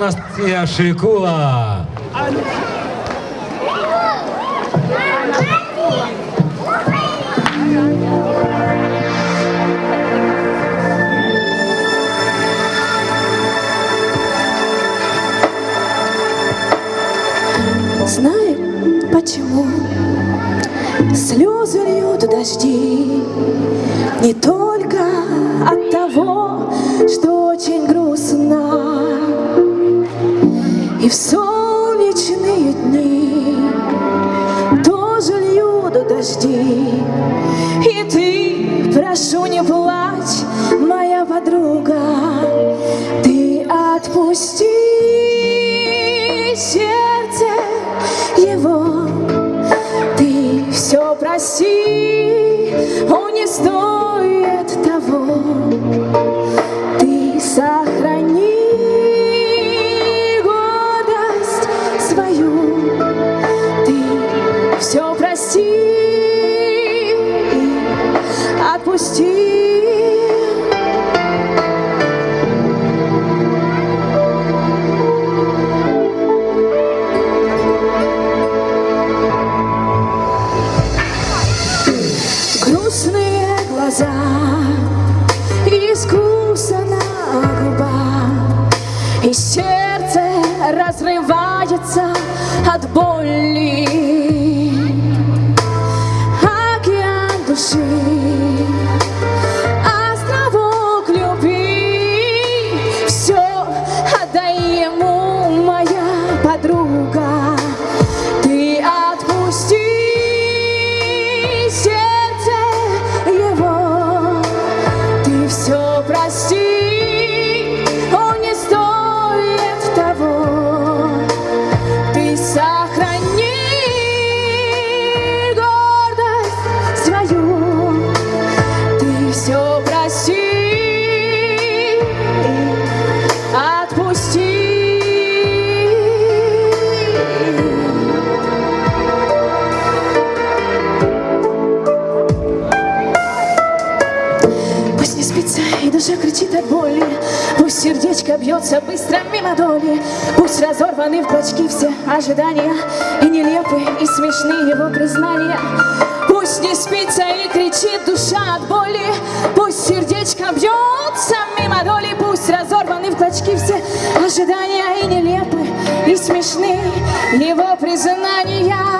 Анастасія Шикула. Знаю, почему. Слезы льют дожди. Не только от того, что очень грустно И в солнечные дни. Тоже льют дожди И ты, прошу, не плачь, моя подруга. Ты отпусти сердце его. Ты все прости, он не стоит искусно губа, И сердце разрывается от боли. Океан души, от боли. Пусть сердечко бьется быстро мимо доли. Пусть разорваны в клочки все ожидания И нелепы, и смешны его признания. Пусть не спится и кричит душа от боли. Пусть сердечко бьется мимо доли. Пусть разорваны в клочки все ожидания И нелепы, и смешны его признания